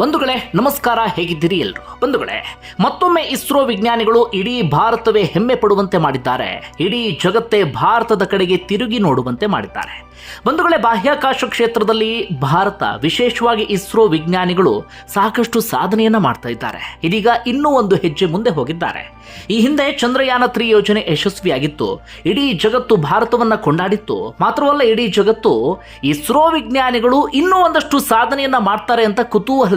ಬಂಧುಗಳೇ, ನಮಸ್ಕಾರ, ಹೇಗಿದ್ದೀರಿ ಎಲ್ರು? ಬಂಧುಗಳೇ, ಮತ್ತೊಮ್ಮೆ ಇಸ್ರೋ ವಿಜ್ಞಾನಿಗಳು ಇಡೀ ಭಾರತವೇ ಹೆಮ್ಮೆ ಪಡುವಂತೆ ಮಾಡಿದ್ದಾರೆ. ಇಡೀ ಜಗತ್ತೇ ಭಾರತದ ಕಡೆಗೆ ತಿರುಗಿ ನೋಡುವಂತೆ ಮಾಡಿದ್ದಾರೆ. ಬಂಧುಗಳೇ, ಬಾಹ್ಯಾಕಾಶ ಕ್ಷೇತ್ರದಲ್ಲಿ ಭಾರತ, ವಿಶೇಷವಾಗಿ ಇಸ್ರೋ ವಿಜ್ಞಾನಿಗಳು ಸಾಕಷ್ಟು ಸಾಧನೆಯನ್ನ ಮಾಡ್ತಾ ಇದ್ದಾರೆ. ಇದೀಗ ಇನ್ನೂ ಒಂದು ಹೆಜ್ಜೆ ಮುಂದೆ ಹೋಗಿದ್ದಾರೆ. ಈ ಹಿಂದೆ ಚಂದ್ರಯಾನ ತ್ರೀ ಯೋಜನೆ ಯಶಸ್ವಿಯಾಗಿತ್ತು. ಇಡೀ ಜಗತ್ತು ಭಾರತವನ್ನ ಕೊಂಡಾಡಿತ್ತು. ಮಾತ್ರವಲ್ಲ, ಇಡೀ ಜಗತ್ತು ಇಸ್ರೋ ವಿಜ್ಞಾನಿಗಳು ಇನ್ನೂ ಒಂದಷ್ಟು ಸಾಧನೆಯನ್ನ ಮಾಡ್ತಾರೆ ಅಂತ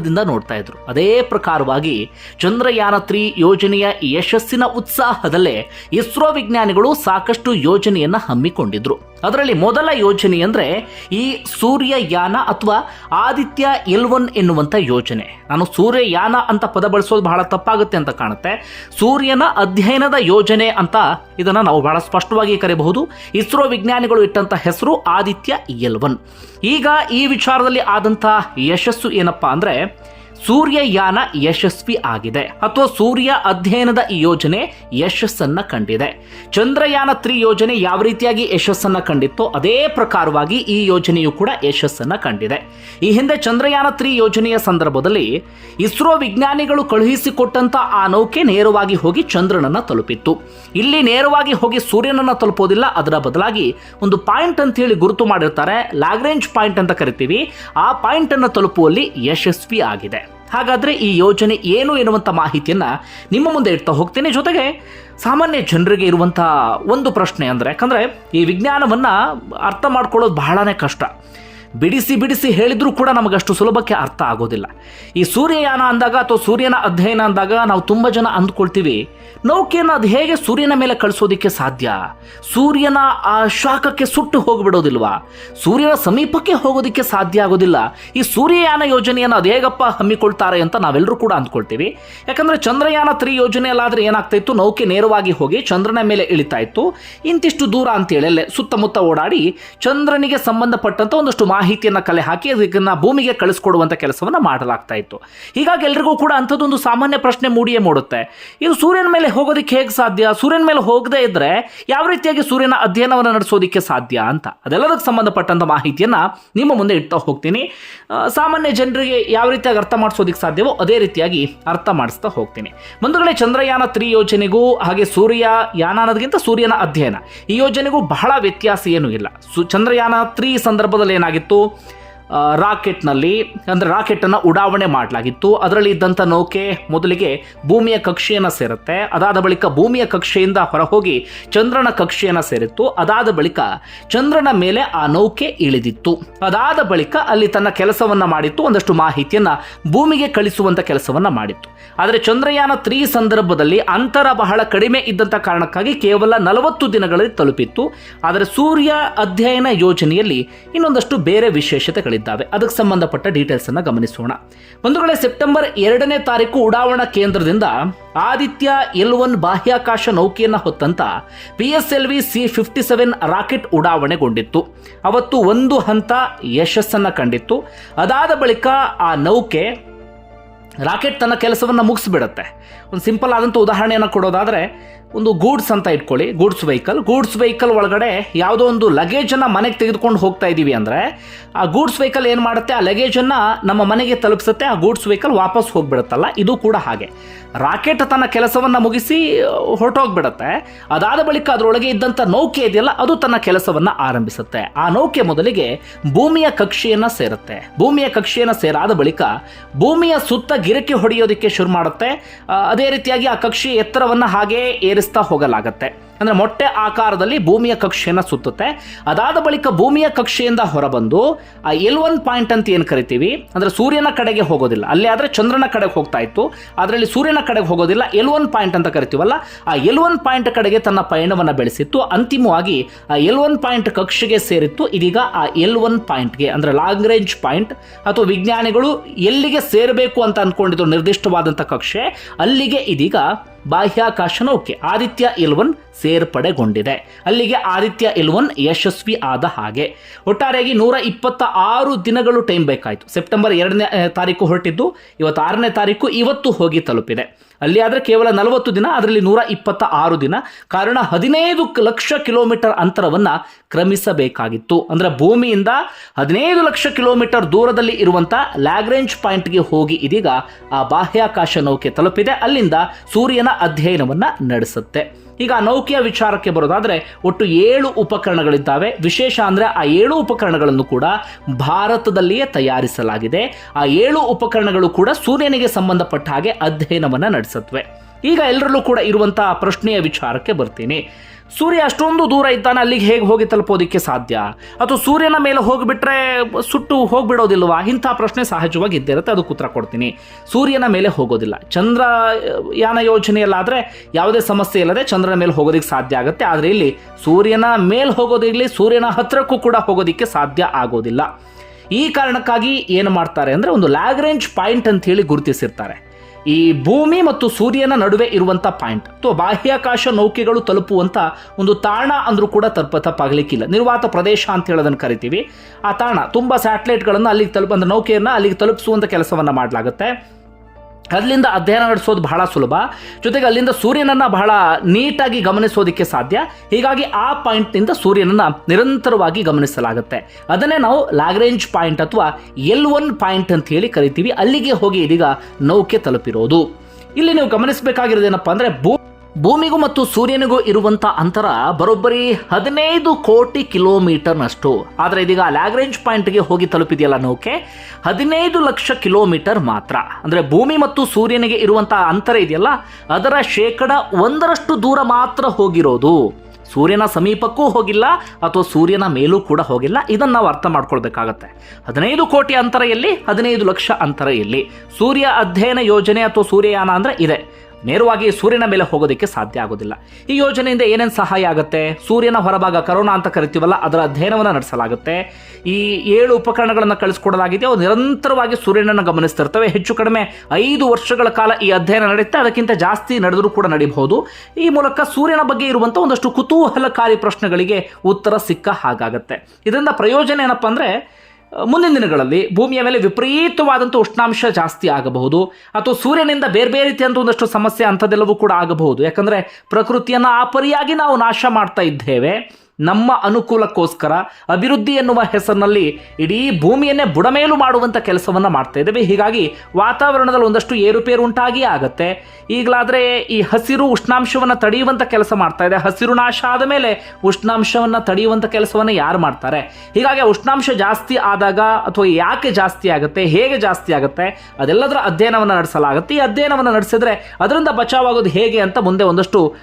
ಕುತೂಹಲದಿಂದ ನೋಡ್ತಾ ಇದ್ರು. ಅದೇ ಪ್ರಕಾರವಾಗಿ ಚಂದ್ರಯಾನ ತ್ರೀ ಯೋಜನೆಯ ಯಶಸ್ಸಿನ ಉತ್ಸಾಹದಲ್ಲೇ ಇಸ್ರೋ ವಿಜ್ಞಾನಿಗಳು ಸಾಕಷ್ಟು ಯೋಜನೆಯನ್ನ ಹಮ್ಮಿಕೊಂಡಿದ್ರು. ಅದರಲ್ಲಿ ಮೊದಲ ಯೋಜನೆ ಅಂದರೆ ಈ ಸೂರ್ಯಯಾನ ಅಥವಾ ಆದಿತ್ಯ ಎಲ್ ಒನ್ ಎನ್ನುವಂಥ ಯೋಜನೆ ನಾನು ಸೂರ್ಯಯಾನ ಅಂತ ಪದ ಬಳಸೋದು ಬಹಳ ತಪ್ಪಾಗುತ್ತೆ ಅಂತ ಕಾಣುತ್ತೆ. ಸೂರ್ಯನ ಅಧ್ಯಯನದ ಯೋಜನೆ ಅಂತ ಇದನ್ನು ನಾವು ಬಹಳ ಸ್ಪಷ್ಟವಾಗಿ ಕರೆಯಬಹುದು ಇಸ್ರೋ ವಿಜ್ಞಾನಿಗಳು ಇಟ್ಟಂಥ ಹೆಸರು ಆದಿತ್ಯ ಎಲ್ ಒನ್. ಈಗ ಈ ವಿಚಾರದಲ್ಲಿ ಆದಂಥ ಯಶಸ್ಸು ಏನಪ್ಪಾ ಅಂದ್ರೆ ಸೂರ್ಯಯಾನ ಯಶಸ್ವಿ ಆಗಿದೆ ಅಥವಾ ಸೂರ್ಯ ಅಧ್ಯಯನದ ಈ ಯೋಜನೆ ಯಶಸ್ಸನ್ನ ಕಂಡಿದೆ. ಚಂದ್ರಯಾನ ತ್ರೀ ಯೋಜನೆ ಯಾವ ರೀತಿಯಾಗಿ ಯಶಸ್ಸನ್ನ ಕಂಡಿತ್ತೋ ಅದೇ ಪ್ರಕಾರವಾಗಿ ಈ ಯೋಜನೆಯು ಕೂಡ ಯಶಸ್ಸನ್ನ ಕಂಡಿದೆ. ಈ ಹಿಂದೆ ಚಂದ್ರಯಾನ ತ್ರೀ ಯೋಜನೆಯ ಸಂದರ್ಭದಲ್ಲಿ ಇಸ್ರೋ ವಿಜ್ಞಾನಿಗಳು ಕಳುಹಿಸಿಕೊಟ್ಟಂತ ಆ ನೌಕೆ ನೇರವಾಗಿ ಹೋಗಿ ಚಂದ್ರನನ್ನ ತಲುಪಿತ್ತು. ಇಲ್ಲಿ ನೇರವಾಗಿ ಹೋಗಿ ಸೂರ್ಯನನ್ನ ತಲುಪೋದಿಲ್ಲ, ಅದರ ಬದಲಾಗಿ ಒಂದು ಪಾಯಿಂಟ್ ಅಂತ ಹೇಳಿ ಗುರುತು ಮಾಡಿರ್ತಾರೆ ಲ್ಯಾಗ್ರೇಂಜ್ ಪಾಯಿಂಟ್ ಅಂತ ಕರಿತೀವಿ. ಆ ಪಾಯಿಂಟ್ ಅನ್ನು ತಲುಪುವಲ್ಲಿ ಯಶಸ್ವಿ ಆಗಿದೆ. ಹಾಗಾದ್ರೆ ಈ ಯೋಜನೆ ಏನು ಎನ್ನುವಂಥ ಮಾಹಿತಿಯನ್ನು ನಿಮ್ಮ ಮುಂದೆ ಇಡ್ತಾ ಹೋಗ್ತೇನೆ. ಜೊತೆಗೆ ಸಾಮಾನ್ಯ ಜನರಿಗೆ ಇರುವಂಥ ಒಂದು ಪ್ರಶ್ನೆ ಅಂದರೆ, ಯಾಕಂದರೆ ಈ ವಿಜ್ಞಾನವನ್ನು ಅರ್ಥ ಮಾಡ್ಕೊಳ್ಳೋದು ಬಹಳನೇ ಕಷ್ಟ. ಬಿಡಿಸಿ ಬಿಡಿಸಿ ಹೇಳಿದ್ರೂ ಕೂಡ ನಮಗಷ್ಟು ಸುಲಭಕ್ಕೆ ಅರ್ಥ ಆಗೋದಿಲ್ಲ. ಈ ಸೂರ್ಯಯಾನ ಅಂದಾಗ ಅಥವಾ ಸೂರ್ಯನ ಅಧ್ಯಯನ ಅಂದಾಗ ನಾವು ತುಂಬ ಜನ ಅಂದ್ಕೊಳ್ತೀವಿ, ನೌಕೆಯನ್ನು ಅದು ಹೇಗೆ ಸೂರ್ಯನ ಮೇಲೆ ಕಳಿಸೋದಿಕ್ಕೆ ಸಾಧ್ಯ? ಸೂರ್ಯನ ಆ ಶಾಖಕ್ಕೆ ಸುಟ್ಟು ಹೋಗಿಬಿಡೋದಿಲ್ವಾ? ಸೂರ್ಯನ ಸಮೀಪಕ್ಕೆ ಹೋಗೋದಿಕ್ಕೆ ಸಾಧ್ಯ ಆಗೋದಿಲ್ಲ. ಈ ಸೂರ್ಯಯಾನ ಯೋಜನೆಯನ್ನು ಅದು ಹೇಗಪ್ಪ ಹಮ್ಮಿಕೊಳ್ತಾರೆ ಅಂತ ನಾವೆಲ್ಲರೂ ಕೂಡ ಅಂದ್ಕೊಳ್ತೀವಿ. ಯಾಕಂದರೆ ಚಂದ್ರಯಾನ ತ್ರೀ ಯೋಜನೆಯಲ್ಲಾದರೆ ಏನಾಗ್ತಾ ಇತ್ತು? ನೌಕೆ ನೇರವಾಗಿ ಹೋಗಿ ಚಂದ್ರನ ಮೇಲೆ ಇಳಿತಾ ಇತ್ತು. ಇಂತಿಷ್ಟು ದೂರ ಅಂತೇಳಿ ಅಲ್ಲೇ ಸುತ್ತಮುತ್ತ ಓಡಾಡಿ ಚಂದ್ರನಿಗೆ ಸಂಬಂಧಪಟ್ಟಂತ ಒಂದಷ್ಟು ಮಾಹಿತಿಯನ್ನ ಕಲೆ ಹಾಕಿ ಅದಕ್ಕನ್ನ ಭೂಮಿಗೆ ಕಳಿಸ್ಕೊಡುವಂಥ ಕೆಲಸವನ್ನ ಮಾಡಲಾಗ್ತಾ ಇತ್ತು. ಹೀಗಾಗಿ ಎಲ್ರಿಗೂ ಕೂಡ ಅಂಥದ್ದೊಂದು ಸಾಮಾನ್ಯ ಪ್ರಶ್ನೆ ಮೂಡಿಯೇ ಮೂಡುತ್ತೆ. ಇದು ಸೂರ್ಯನ ಮೇಲೆ ಹೋಗೋದಕ್ಕೆ ಹೇಗೆ ಸಾಧ್ಯ? ಸೂರ್ಯನ ಮೇಲೆ ಹೋಗದೇ ಇದ್ದರೆ ಯಾವ ರೀತಿಯಾಗಿ ಸೂರ್ಯನ ಅಧ್ಯಯನವನ್ನು ನಡೆಸೋದಿಕ್ಕೆ ಸಾಧ್ಯ ಅಂತ? ಅದೆಲ್ಲದಕ್ಕೆ ಸಂಬಂಧಪಟ್ಟಂತ ಮಾಹಿತಿಯನ್ನ ನಿಮ್ಮ ಮುಂದೆ ಇಡ್ತಾ ಹೋಗ್ತೀನಿ. ಸಾಮಾನ್ಯ ಜನರಿಗೆ ಯಾವ ರೀತಿಯಾಗಿ ಅರ್ಥ ಮಾಡಿಸೋದಕ್ಕೆ ಸಾಧ್ಯವೋ ಅದೇ ರೀತಿಯಾಗಿ ಅರ್ಥ ಮಾಡಿಸ್ತಾ ಹೋಗ್ತೀನಿ. ಮುಂದುಗಡೆ ಚಂದ್ರಯಾನ ತ್ರೀ ಯೋಜನೆಗೂ ಹಾಗೆ ಸೂರ್ಯ ಯಾನ ಅನ್ನೋದಕ್ಕಿಂತ ಸೂರ್ಯನ ಅಧ್ಯಯನ. ಈ ಯೋಜನೆಗೂ ಬಹಳ ವ್ಯತ್ಯಾಸ ಏನೂ ಇಲ್ಲ. ಸು, ಚಂದ್ರಯಾನ ತ್ರೀ ಸಂದರ್ಭದಲ್ಲಿ ಏನಾಗಿತ್ತು? ಆ, ರಾಕೆಟ್ನಲ್ಲಿ, ಅಂದರೆ ರಾಕೆಟನ್ನು ಉಡಾವಣೆ ಮಾಡಲಾಗಿತ್ತು. ಅದರಲ್ಲಿ ಇದ್ದಂಥ ನೌಕೆ ಮೊದಲಿಗೆ ಭೂಮಿಯ ಕಕ್ಷೆಯನ್ನು ಸೇರುತ್ತೆ. ಅದಾದ ಬಳಿಕ ಭೂಮಿಯ ಕಕ್ಷೆಯಿಂದ ಹೊರಹೋಗಿ ಚಂದ್ರನ ಕಕ್ಷೆಯನ್ನು ಸೇರಿತ್ತು. ಅದಾದ ಬಳಿಕ ಚಂದ್ರನ ಮೇಲೆ ಆ ನೌಕೆ ಇಳಿದಿತ್ತು. ಅದಾದ ಬಳಿಕ ಅಲ್ಲಿ ತನ್ನ ಕೆಲಸವನ್ನು ಮಾಡಿತ್ತು. ಒಂದಷ್ಟು ಮಾಹಿತಿಯನ್ನು ಭೂಮಿಗೆ ಕಳಿಸುವಂಥ ಕೆಲಸವನ್ನು ಮಾಡಿತ್ತು. ಆದರೆ ಚಂದ್ರಯಾನ ತ್ರೀ ಸಂದರ್ಭದಲ್ಲಿ ಅಂತರ ಬಹಳ ಕಡಿಮೆ ಇದ್ದಂಥ ಕಾರಣಕ್ಕಾಗಿ ಕೇವಲ ನಲವತ್ತು ದಿನಗಳಲ್ಲಿ ತಲುಪಿತ್ತು. ಆದರೆ ಸೂರ್ಯ ಅಧ್ಯಯನ ಯೋಜನೆಯಲ್ಲಿ ಇನ್ನೊಂದಷ್ಟು ಬೇರೆ ವಿಶೇಷತೆಗಳಿದ್ದಾವೆ ಅದಕ್ಕೆ ಸಂಬಂಧಪಟ್ಟ ಡೀಟೇಲ್ಸ್ ಅನ್ನು ಗಮನಿಸೋಣ. ಒಂದು ಕಡೆ ಸೆಪ್ಟೆಂಬರ್ ಎರಡನೇ ತಾರೀಕು ಉಡಾವಣಾ ಕೇಂದ್ರದಿಂದ ಆದಿತ್ಯ ಎಲ್ ಒನ್ ಬಾಹ್ಯಾಕಾಶ ನೌಕೆಯನ್ನು ಹೊತ್ತಂತ P S L V C fifty seven rocket ಉಡಾವಣೆಗೊಂಡಿತ್ತು. ಅವತ್ತು ಒಂದು ಹಂತ ಯಶಸ್ಸನ್ನು ಕಂಡಿತ್ತು. ಅದಾದ ಬಳಿಕ ಆ ನೌಕೆ ರಾಕೆಟ್ ತನ್ನ ಕೆಲಸವನ್ನು ಮುಗಿಸ್ಬಿಡುತ್ತೆ. ಒಂದು ಸಿಂಪಲ್ ಆದಂಥ ಉದಾಹರಣೆಯನ್ನು ಕೊಡೋದಾದರೆ ಒಂದು ಗೂಡ್ಸ್ ಅಂತ ಇಟ್ಕೊಳ್ಳಿ, ಗೂಡ್ಸ್ ವೆಹಿಕಲ್. ಗೂಡ್ಸ್ ವೆಹಿಕಲ್ ಒಳಗಡೆ ಯಾವುದೋ ಒಂದು ಲಗೇಜನ್ನು ಮನೆಗೆ ತೆಗೆದುಕೊಂಡು ಹೋಗ್ತಾ ಇದ್ದೀವಿ ಅಂದರೆ, ಆ ಗೂಡ್ಸ್ ವೆಹಿಕಲ್ ಏನು ಮಾಡುತ್ತೆ? ಆ ಲಗೇಜನ್ನು ನಮ್ಮ ಮನೆಗೆ ತಲುಪಿಸುತ್ತೆ, ಆ ಗೂಡ್ಸ್ ವೆಹಿಕಲ್ ವಾಪಸ್ ಹೋಗ್ಬಿಡುತ್ತಲ್ಲ. ಇದು ಕೂಡ ಹಾಗೆ. ರಾಕೆಟ್ ತನ್ನ ಕೆಲಸವನ್ನು ಮುಗಿಸಿ ಹೊರಟೋಗ್ಬಿಡುತ್ತೆ. ಅದಾದ ಬಳಿಕ ಅದರೊಳಗೆ ಇದ್ದಂಥ ನೌಕೆ ಇದೆಯಲ್ಲ, ಅದು ತನ್ನ ಕೆಲಸವನ್ನು ಆರಂಭಿಸುತ್ತೆ. ಆ ನೌಕೆ ಮೊದಲಿಗೆ ಭೂಮಿಯ ಕಕ್ಷೆಯನ್ನು ಸೇರುತ್ತೆ. ಭೂಮಿಯ ಕಕ್ಷೆಯನ್ನು ಸೇರಾದ ಬಳಿಕ ಭೂಮಿಯ ಸುತ್ತ ಗಿರಕಿ ಹೊಡೆಯೋದಕ್ಕೆ ಶುರು ಮಾಡುತ್ತೆ. ಅದೇ ರೀತಿಯಾಗಿ ಆ ಕಕ್ಷೆಯ ಎತ್ತರವನ್ನು ಹಾಗೇ ಏರಿಸ್ತಾ ಹೋಗಲಾಗತ್ತೆ ಅಂದ್ರೆ ಮೊಟ್ಟೆ ಆಕಾರದಲ್ಲಿ ಭೂಮಿಯ ಕಕ್ಷೆಯನ್ನು ಸುತ್ತುತ್ತೆ. ಅದಾದ ಬಳಿಕ ಭೂಮಿಯ ಕಕ್ಷೆಯಿಂದ ಹೊರಬಂದು, ಆ ಎಲ್ ಒನ್ ಪಾಯಿಂಟ್ ಅಂತ ಏನು ಕರಿತೀವಿ? ಅಂದ್ರೆ ಸೂರ್ಯನ ಕಡೆಗೆ ಹೋಗೋದಿಲ್ಲ. ಅಲ್ಲಿ ಆದರೆ ಚಂದ್ರನ ಕಡೆಗೆ ಹೋಗ್ತಾ ಇತ್ತು. ಅದರಲ್ಲಿ ಸೂರ್ಯನ ಕಡೆಗೆ ಹೋಗೋದಿಲ್ಲ, ಎಲ್ ಒನ್ ಪಾಯಿಂಟ್ ಅಂತ ಕರಿತೀವಲ್ಲ, ಆ ಎಲ್ ಒನ್ ಪಾಯಿಂಟ್ ಕಡೆಗೆ ತನ್ನ ಪಯಣವನ್ನು ಬೆಳೆಸಿತ್ತು. ಅಂತಿಮವಾಗಿ ಆ ಎಲ್ ಒನ್ ಪಾಯಿಂಟ್ ಕಕ್ಷೆಗೆ ಸೇರಿತ್ತು. ಇದೀಗ ಆ ಎಲ್ ಒನ್ ಪಾಯಿಂಟ್ಗೆ, ಅಂದ್ರೆ ಲಾಂಗ್ ರೇಂಜ್ ಪಾಯಿಂಟ್ ಅಥವಾ ವಿಜ್ಞಾನಿಗಳು ಎಲ್ಲಿಗೆ ಸೇರಬೇಕು ಅಂತ ಅನ್ಕೊಂಡಿದ್ರು ನಿರ್ದಿಷ್ಟವಾದಂಥ ಕಕ್ಷೆ, ಅಲ್ಲಿಗೆ ಇದೀಗ ಬಾಹ್ಯಾಕಾಶ ನೌಕೆ ಆದಿತ್ಯ ಎಲ್ ಒನ್ ಸೇರ್ಪಡೆಗೊಂಡಿದೆ. ಅಲ್ಲಿಗೆ ಆದಿತ್ಯ ಎಲ್ವನ್ ಯಶಸ್ವಿ ಆದ ಹಾಗೆ. ಒಟ್ಟಾರೆಯಾಗಿ ನೂರ ಇಪ್ಪತ್ತ ಆರು ದಿನಗಳು ಟೈಮ್ ಬೇಕಾಯಿತು. ಸೆಪ್ಟೆಂಬರ್ ಎರಡನೇ ತಾರೀಕು ಹೊರಟಿದ್ದು, ಇವತ್ತು ಆರನೇ ತಾರೀಕು, ಇವತ್ತು ಹೋಗಿ ತಲುಪಿದೆ. ಅಲ್ಲಿ ಆದರೆ ಕೇವಲ ನಲವತ್ತು ದಿನ, ಅದರಲ್ಲಿ ನೂರ ಇಪ್ಪತ್ತ ಆರು ದಿನ. ಕಾರಣ ಹದಿನೈದು ಲಕ್ಷ ಕಿಲೋಮೀಟರ್ ಅಂತರವನ್ನು ಕ್ರಮಿಸಬೇಕಾಗಿತ್ತು. ಅಂದರೆ ಭೂಮಿಯಿಂದ ಹದಿನೈದು ಲಕ್ಷ ಕಿಲೋಮೀಟರ್ ದೂರದಲ್ಲಿ ಇರುವಂಥ ಲ್ಯಾಗ್ರೇಂಜ್ ಪಾಯಿಂಟ್ಗೆ ಹೋಗಿ ಇದೀಗ ಆ ಬಾಹ್ಯಾಕಾಶ ನೌಕೆ ತಲುಪಿದೆ. ಅಲ್ಲಿಂದ ಸೂರ್ಯನ ಅಧ್ಯಯನವನ್ನು ನಡೆಸುತ್ತೆ. ಈಗ ನೌಕೆಯ ವಿಚಾರಕ್ಕೆ ಬರೋದಾದರೆ ಒಟ್ಟು ಏಳು ಉಪಕರಣಗಳಿದ್ದಾವೆ. ವಿಶೇಷ ಅಂದರೆ ಆ ಏಳು ಉಪಕರಣಗಳನ್ನು ಕೂಡ ಭಾರತದಲ್ಲಿಯೇ ತಯಾರಿಸಲಾಗಿದೆ. ಆ ಏಳು ಉಪಕರಣಗಳು ಕೂಡ ಸೂರ್ಯನಿಗೆ ಸಂಬಂಧಪಟ್ಟ ಹಾಗೆ ಅಧ್ಯಯನವನ್ನು ಅಧ್ಯಯನವನ್ನ ನಡೆಸುತ್ತವೆ. ಈಗ ಎಲ್ಲರಲ್ಲೂ ಕೂಡ ಇರುವಂತಹ ಪ್ರಶ್ನೆಯ ವಿಚಾರಕ್ಕೆ ಬರ್ತೀನಿ. ಸೂರ್ಯ ಅಷ್ಟೊಂದು ದೂರ ಇದ್ದಾನೆ, ಅಲ್ಲಿಗೆ ಹೇಗೆ ಹೋಗಿ ತಲುಪೋದಿಕ್ಕೆ ಸಾಧ್ಯ? ಅಥವಾ ಸೂರ್ಯನ ಮೇಲೆ ಹೋಗಿಬಿಟ್ರೆ ಸುಟ್ಟು ಹೋಗ್ಬಿಡೋದಿಲ್ವಾ? ಇಂಥ ಪ್ರಶ್ನೆ ಸಹಜವಾಗಿ ಇದ್ದಿರುತ್ತೆ ಅದಕ್ಕೆ ಉತ್ತರ ಕೊಡ್ತೀನಿ. ಸೂರ್ಯನ ಮೇಲೆ ಹೋಗೋದಿಲ್ಲ. ಚಂದ್ರ, ಯಾನ ಯೋಜನೆಯಲ್ಲಾದರೆ ಯಾವುದೇ ಸಮಸ್ಯೆ ಇಲ್ಲದೆ ಚಂದ್ರನ ಮೇಲೆ ಹೋಗೋದಕ್ಕೆ ಸಾಧ್ಯ ಆಗುತ್ತೆ. ಆದರೆ ಇಲ್ಲಿ ಸೂರ್ಯನ ಮೇಲೆ ಹೋಗೋದಿರಲಿ ಸೂರ್ಯನ ಹತ್ತಿರಕ್ಕೂ ಕೂಡ ಹೋಗೋದಕ್ಕೆ ಸಾಧ್ಯ ಆಗೋದಿಲ್ಲ. ಈ ಕಾರಣಕ್ಕಾಗಿ ಏನು ಮಾಡ್ತಾರೆ ಅಂದರೆ ಒಂದು ಲ್ಯಾಗ್ರೇಂಜ್ ಪಾಯಿಂಟ್ ಅಂತ ಹೇಳಿ ಗುರುತಿಸಿರ್ತಾರೆ. ಈ ಭೂಮಿ ಮತ್ತು ಸೂರ್ಯನ ನಡುವೆ ಇರುವಂಥ ಪಾಯಿಂಟ್. ಅಥವಾ ಬಾಹ್ಯಾಕಾಶ ನೌಕೆಗಳು ತಲುಪುವಂಥ ಒಂದು ತಾಣ ಅಂದ್ರೂ ಕೂಡ ತಪ್ಪ ತಪ್ಪಾಗಲಿಕ್ಕಿಲ್ಲ. ನಿರ್ವಾತ ಪ್ರದೇಶ ಅಂತ ಹೇಳೋದನ್ನು ಕರಿತೀವಿ. ಆ ತಾಣ ತುಂಬ ಸ್ಯಾಟಲೈಟ್ಗಳನ್ನು ಅಲ್ಲಿಗೆ ತಲುಪ ನೌಕೆಯನ್ನು ಅಲ್ಲಿಗೆ ತಲುಪಿಸುವಂತ ಕೆಲಸವನ್ನು ಮಾಡಲಾಗುತ್ತೆ. ಅಲ್ಲಿಂದ ಅಧ್ಯಯನ ನಡೆಸೋದು ಬಹಳ ಸುಲಭ. ಜೊತೆಗೆ ಅಲ್ಲಿಂದ ಸೂರ್ಯನನ್ನ ಬಹಳ ನೀಟಾಗಿ ಗಮನಿಸೋದಕ್ಕೆ ಸಾಧ್ಯ. ಹೀಗಾಗಿ ಆ ಪಾಯಿಂಟ್ನಿಂದ ಸೂರ್ಯನನ್ನ ನಿರಂತರವಾಗಿ ಗಮನಿಸಲಾಗುತ್ತೆ. ಅದನ್ನೇ ನಾವು ಲ್ಯಾಗ್ರೇಂಜ್ ಪಾಯಿಂಟ್ ಅಥವಾ ಎಲ್ ಒನ್ ಪಾಯಿಂಟ್ ಅಂತ ಹೇಳಿ ಕರಿತೀವಿ. ಅಲ್ಲಿಗೆ ಹೋಗಿ ಇದೀಗ ನೌಕೆ ತಲುಪಿರೋದು. ಇಲ್ಲಿ ನೀವು ಗಮನಿಸಬೇಕಾಗಿರೋದೇನಪ್ಪ ಅಂದ್ರೆ ಭೂ ಭೂಮಿಗೂ ಮತ್ತು ಸೂರ್ಯನಿಗೂ ಇರುವಂತ ಅಂತರ ಬರೋಬ್ಬರಿ ಹದಿನೈದು ಕೋಟಿ ಕಿಲೋಮೀಟರ್ ನಷ್ಟು ಆದರೆ ಇದೀಗ ಲ್ಯಾಗ್ರೇಂಜ್ ಪಾಯಿಂಟ್ಗೆ ಹೋಗಿ ತಲುಪಿದೆಯಲ್ಲ ನೌಕೆ? ಹದಿನೈದು ಲಕ್ಷ ಕಿಲೋಮೀಟರ್ ಮಾತ್ರ. ಅಂದ್ರೆ ಭೂಮಿ ಮತ್ತು ಸೂರ್ಯನಿಗೆ ಇರುವಂತ ಅಂತರ ಇದೆಯಲ್ಲ, ಅದರ ಶೇಕಡ ಒಂದರಷ್ಟು ದೂರ ಮಾತ್ರ ಹೋಗಿರೋದು. ಸೂರ್ಯನ ಸಮೀಪಕ್ಕೂ ಹೋಗಿಲ್ಲ, ಅಥವಾ ಸೂರ್ಯನ ಮೇಲೂ ಕೂಡ ಹೋಗಿಲ್ಲ. ಇದನ್ನು ನಾವು ಅರ್ಥ ಮಾಡ್ಕೊಳ್ಬೇಕಾಗತ್ತೆ. ಹದಿನೈದು ಕೋಟಿ ಅಂತರ ಎಲ್ಲಿ? ಹದಿನೈದು ಲಕ್ಷ ಅಂತರ ಎಲ್ಲಿ? ಸೂರ್ಯ ಅಧ್ಯಯನ ಯೋಜನೆ ಅಥವಾ ಸೂರ್ಯಯಾನ ಅಂದರೆ ಇದೆ. ನೇರವಾಗಿ ಸೂರ್ಯನ ಮೇಲೆ ಹೋಗೋದಕ್ಕೆ ಸಾಧ್ಯ ಆಗೋದಿಲ್ಲ. ಈ ಯೋಜನೆಯಿಂದ ಏನೇನು ಸಹಾಯ ಆಗುತ್ತೆ? ಸೂರ್ಯನ ಹೊರಭಾಗ ಕರೋನಾ ಅಂತ ಕರಿತೀವಲ್ಲ, ಅದರ ಅಧ್ಯಯನವನ್ನು ನಡೆಸಲಾಗುತ್ತೆ. ಈ ಏಳು ಉಪಕರಣಗಳನ್ನು ಕಳಿಸ್ಕೊಡಲಾಗಿದೆ, ಅವು ನಿರಂತರವಾಗಿ ಸೂರ್ಯನನ್ನು ಗಮನಿಸ್ತಿರ್ತವೆ. ಹೆಚ್ಚು ಕಡಿಮೆ ಐದು ವರ್ಷಗಳ ಕಾಲ ಈ ಅಧ್ಯಯನ ನಡೆಯುತ್ತೆ, ಅದಕ್ಕಿಂತ ಜಾಸ್ತಿ ನಡೆದರೂ ಕೂಡ ನಡೀಬಹುದು. ಈ ಮೂಲಕ ಸೂರ್ಯನ ಬಗ್ಗೆ ಇರುವಂಥ ಒಂದಷ್ಟು ಕುತೂಹಲಕಾರಿ ಪ್ರಶ್ನೆಗಳಿಗೆ ಉತ್ತರ ಸಿಕ್ಕ ಹಾಗಾಗತ್ತೆ. ಇದರಿಂದ ಪ್ರಯೋಜನ ಏನಪ್ಪ ಅಂದರೆ ಮುಂದಿನ ದಿನಗಳಲ್ಲಿ ಭೂಮಿಯ ಮೇಲೆ ವಿಪರೀತವಾದಂಥ ಉಷ್ಣಾಂಶ ಜಾಸ್ತಿ ಆಗಬಹುದು ಅಥವಾ ಸೂರ್ಯನಿಂದ ಬೇರೆ ಬೇರೆ ರೀತಿಯಂಥ ಒಂದಷ್ಟು ಸಮಸ್ಯೆ ಅಂಥದ್ದೆಲ್ಲವೂ ಕೂಡ ಆಗಬಹುದು. ಯಾಕಂದರೆ ಪ್ರಕೃತಿಯನ್ನು ಆ ನಾವು ನಾಶ ಮಾಡ್ತಾ ಇದ್ದೇವೆ. ನಮ್ಮ ಅನುಕೂಲಕ್ಕೋಸ್ಕರ ಅಭಿವೃದ್ಧಿ ಎನ್ನುವ ಹೆಸರಿನಲ್ಲಿ ಇಡೀ ಭೂಮಿಯನ್ನೇ ಬುಡಮೇಲು ಮಾಡುವಂಥ ಕೆಲಸವನ್ನು ಮಾಡ್ತಾ ಇದ್ದೇವೆ. ಹೀಗಾಗಿ ವಾತಾವರಣದಲ್ಲಿ ಒಂದಷ್ಟು ಏರುಪೇರು ಉಂಟಾಗಿ ಆಗುತ್ತೆ. ಈಗಲಾದರೆ ಈ ಹಸಿರು ಉಷ್ಣಾಂಶವನ್ನು ತಡೆಯುವಂಥ ಕೆಲಸ ಮಾಡ್ತಾ ಇದೆ. ಹಸಿರು ನಾಶ ಆದ ಮೇಲೆ ಉಷ್ಣಾಂಶವನ್ನು ತಡೆಯುವಂಥ ಕೆಲಸವನ್ನು ಯಾರು ಮಾಡ್ತಾರೆ? ಹೀಗಾಗಿ ಉಷ್ಣಾಂಶ ಜಾಸ್ತಿ ಆದಾಗ ಅಥವಾ ಯಾಕೆ ಜಾಸ್ತಿ ಆಗುತ್ತೆ? ಹೇಗೆ ಜಾಸ್ತಿ ಆಗುತ್ತೆ? ಅದೆಲ್ಲದರ ಅಧ್ಯಯನವನ್ನು ನಡೆಸಲಾಗುತ್ತೆ. ಈ ಅಧ್ಯಯನವನ್ನು ನಡೆಸಿದ್ರೆ ಅದರಿಂದ ಬಚಾವಾಗೋದು ಹೇಗೆ ಅಂತ ಮುಂದೆ ಒಂದಷ್ಟು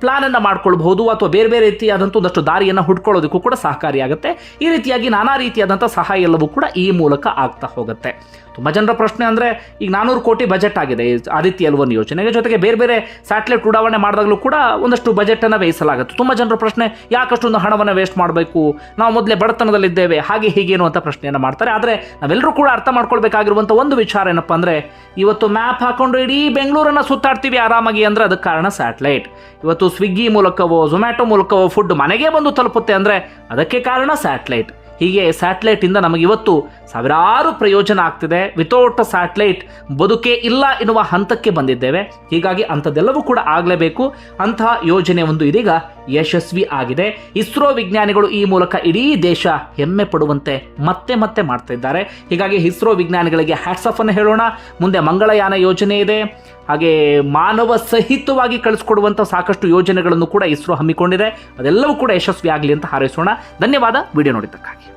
ಪ್ಲಾನನ್ನು ಮಾಡ್ಕೊಳ್ಬಹುದು ಅಥವಾ ಬೇರೆ ಬೇರೆ ರೀತಿಯಾದಂಥ ಒಂದಷ್ಟು ದಾರಿಯನ್ನು ಹುಡ್ಕೊಳ್ಳೋದಕ್ಕೂ ಕೂಡ ಸಹಕಾರಿಯಾಗುತ್ತೆ. ಈ ರೀತಿಯಾಗಿ ನಾನಾ ರೀತಿಯಾದಂಥ ಸಹಾಯ ಎಲ್ಲವೂ ಕೂಡ ಈ ಮೂಲಕ ಆಗ್ತಾ ಹೋಗುತ್ತೆ. ತುಂಬ ಜನರ ಪ್ರಶ್ನೆ ಅಂದರೆ, ಈಗ ನಾನ್ನೂರು ಕೋಟಿ ಬಜೆಟ್ ಆಗಿದೆ. ಆ ಆದಿತ್ಯ ಎಲ್ವನ್ ಯೋಜನೆಗೆ ಜೊತೆಗೆ ಬೇರೆ ಬೇರೆ ಸ್ಯಾಟಲೈಟ್ ಉಡಾವಣೆ ಮಾಡಿದಾಗಲೂ ಕೂಡ ಒಂದಷ್ಟು ಬಜೆಟನ್ನು ವ್ಯಯಿಸಲಾಗುತ್ತೆ. ತುಂಬ ಜನರ ಪ್ರಶ್ನೆ ಯಾಕಷ್ಟೊಂದು ಹಣವನ್ನು ವೇಸ್ಟ್ ಮಾಡಬೇಕು? ನಾವು ಮೊದಲೇ ಬಡತನದಲ್ಲಿದ್ದೇವೆ, ಹಾಗೆ ಹೀಗೇನು ಅಂತ ಪ್ರಶ್ನೆಯನ್ನು ಮಾಡ್ತಾರೆ. ಆದರೆ ನಾವೆಲ್ಲರೂ ಕೂಡ ಅರ್ಥ ಮಾಡ್ಕೊಳ್ಬೇಕಾಗಿರುವಂಥ ಒಂದು ವಿಚಾರ ಏನಪ್ಪ ಅಂದರೆ, ಇವತ್ತು ಮ್ಯಾಪ್ ಹಾಕೊಂಡು ಇಡೀ ಬೆಂಗಳೂರನ್ನು ಸುತ್ತಾಡ್ತೀವಿ ಆರಾಮಾಗಿ ಅಂದರೆ ಅದಕ್ಕೆ ಕಾರಣ ಸ್ಯಾಟಲೈಟ್ ಇವತ್ತು ಸ್ವಿಗ್ಗಿ ಮೂಲಕವೋ ಝೊಮ್ಯಾಟೊ ಮೂಲಕವೋ ಫುಡ್ ಮನೆಗೆ ಬಂದು ತಲುಪುತ್ತೆ ಅಂದರೆ ಅದಕ್ಕೆ ಕಾರಣ ಸ್ಯಾಟ್ಲೈಟ್ ಹೀಗೆ ಸ್ಯಾಟ್ಲೈಟಿಂದ ನಮಗೆ ಇವತ್ತು ಸಾವಿರಾರು ಪ್ರಯೋಜನ ಆಗ್ತಿದೆ. ವಿತೌಟ್ ಸ್ಯಾಟ್ಲೈಟ್ ಬದುಕೇ ಇಲ್ಲ ಎನ್ನುವ ಹಂತಕ್ಕೆ ಬಂದಿದ್ದೇವೆ. ಹೀಗಾಗಿ ಅಂಥದ್ದೆಲ್ಲವೂ ಕೂಡ ಆಗಲೇಬೇಕು. ಅಂತಹ ಯೋಜನೆ ಒಂದು ಇದೀಗ ಯಶಸ್ವಿ ಆಗಿದೆ. ಇಸ್ರೋ ವಿಜ್ಞಾನಿಗಳು ಈ ಮೂಲಕ ಇಡೀ ದೇಶ ಹೆಮ್ಮೆ ಪಡುವಂತೆ ಮತ್ತೆ ಮತ್ತೆ ಮಾಡ್ತಾ ಇದ್ದಾರೆ. ಹೀಗಾಗಿ ಇಸ್ರೋ ವಿಜ್ಞಾನಿಗಳಿಗೆ ಹ್ಯಾಟ್ಸಫ್ ಅನ್ನು ಹೇಳೋಣ. ಮುಂದೆ ಮಂಗಳಯಾನ ಯೋಜನೆ ಇದೆ. ಹಾಗೆ ಮಾನವ ಸಹಿತವಾಗಿ ಕಳಿಸ್ಕೊಡುವಂಥ ಸಾಕಷ್ಟು ಯೋಜನೆಗಳನ್ನು ಕೂಡ ಇಸ್ರೋ ಹಮ್ಮಿಕೊಂಡಿದೆ. ಅದೆಲ್ಲವೂ ಕೂಡ ಯಶಸ್ವಿ ಆಗಲಿ ಅಂತ ಹಾರೈಸೋಣ. ಧನ್ಯವಾದ. ವಿಡಿಯೋ ನೋಡಿದ್ದಕ್ಕಾಗಿ.